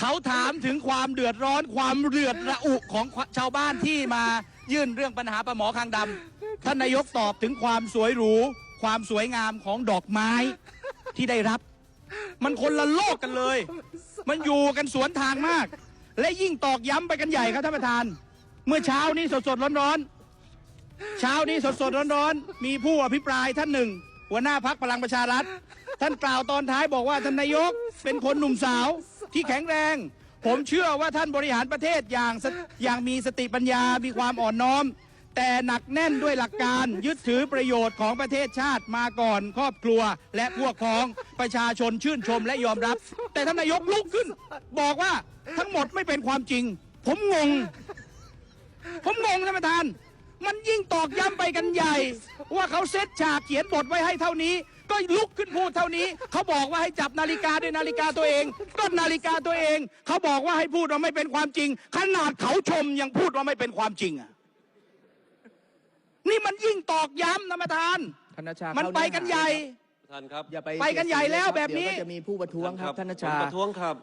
เขาถามถึงความเดือดร้อนความเดือดระอุของชาวบ้านที่มายื่นเรื่องปัญหาปลาหมอคางดำท่านนายกตอบถึงความสวยหรู ความสวยงามของดอกไม้ที่ได้รับ มันคนละโลกกันเลย มันอยู่กันสวนทางมาก และยิ่งตอกย้ำไปกันใหญ่ครับท่านประธาน เมื่อเช้านี้สดๆร้อนๆเช้านี้สดๆร้อนๆมีผู้อภิปรายท่านหนึ่ง หัวหน้าพักพลังประชารัฐ ท่านกล่าวตอนท้ายบอกว่าท่านนายกเป็นคนหนุ่มสาว ที่แข็งแรง ผมเชื่อว่าท่านบริหารประเทศอย่างสอย่างมีสติปัญญา มีความอ่อนน้อม แต่หนักแน่นด้วยหลักการยึดถือประโยชน์ของประเทศชาติมาก่อนครอบครัว และพวกพ้องประชาชนชื่นชมและยอมรับ แต่ท่านนายกลุกขึ้น บอกว่าทั้งหมดไม่เป็นความจริง ผมงง ผมงงท่านประธาน มันยิ่งตอกย้ำไปกันใหญ่ ว่าเขาเซตฉากเขียนบทไว้ให้เท่านี้ ลุกขึ้นพูดเท่านี้ เขาบอกว่าให้จับนาฬิกาด้วยนาฬิกาตัวเอง ก็นาฬิกาตัวเอง เขาบอกว่าให้พูดว่าไม่เป็นความจริง ขนาดเขาชมยังพูดว่าไม่เป็นความจริงอะนี่มันยิ่งตอกย้ำท่านประธานธนชามันเข้าไปเอกันใหญ่ครับท่านครับอย่าไปไปกันใหญ่แล้วแบบนี้ เดี๋ยวก็จะมีผู้ประท้วงครับท่านชา ผมประท้วงครับ